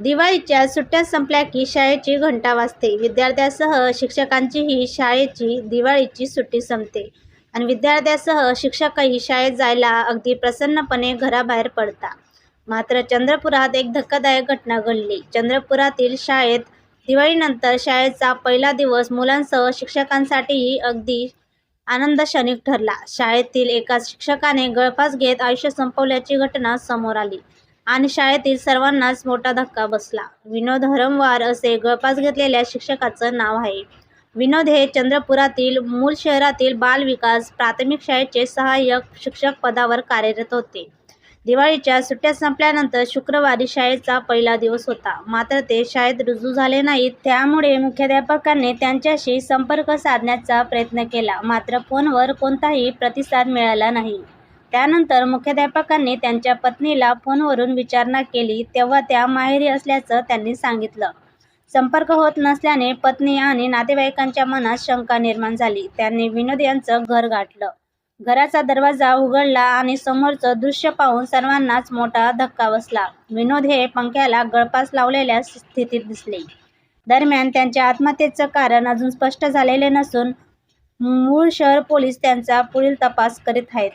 दिवाळीच्या सुट्ट्या संपल्या की शाळेची घंटा वाजते. विद्यार्थ्यासह शिक्षकांचीही शाळेची दिवाळीची सुट्टी संपते आणि विद्यार्थ्यासह शिक्षकही शाळेत जायला अगदी प्रसन्नपणे घराबाहेर पडता मात्र चंद्रपुरात एक धक्कादायक घटना घडली. चंद्रपुरातील शाळेत दिवाळीनंतर शाळेचा पहिला दिवस मुलांसह शिक्षकांसाठीही अगदी आनंदशनिक ठरला. शाळेतील एका शिक्षकाने गळफास घेत आयुष्य संपवल्याची घटना समोर आली. आणि शाळेतील सर्वांनाच मोठा धक्का बसला. विनोद हरमवार असे गळपास घेतलेल्या शिक्षकाचं नाव आहे. विनोद हे चंद्रपुरातील मूल शहरातील बाल विकास प्राथमिक शाळेचे सहाय्यक शिक्षक पदावर कार्यरत होते. दिवाळीच्या सुट्ट्या संपल्यानंतर शुक्रवारी शाळेचा पहिला दिवस होता. मात्र ते शाळेत रुजू झाले नाहीत. त्यामुळे मुख्याध्यापकांनी त्यांच्याशी संपर्क साधण्याचा प्रयत्न केला. मात्र फोनवर कोणताही प्रतिसाद मिळाला नाही. त्यानंतर मुख्याध्यापकांनी त्यांच्या पत्नीला फोनवरून विचारणा केली तेव्हा त्या माहेरी असल्याचं त्यांनी सांगितलं. संपर्क होत नसल्याने पत्नी आणि नातेवाईकांच्या मनात शंका निर्माण झाली. त्यांनी विनोद यांचं घर गाठलं. घराचा दरवाजा उघडला आणि समोरचं दृश्य पाहून सर्वांनाच मोठा धक्का बसला. विनोद हे पंख्याला गळपास लावलेल्या स्थितीत दिसले. दरम्यान त्यांच्या आत्महत्येचं कारण अजून स्पष्ट झालेले नसून मूळ शहर पोलीस त्यांचा पुढील तपास करीत आहेत.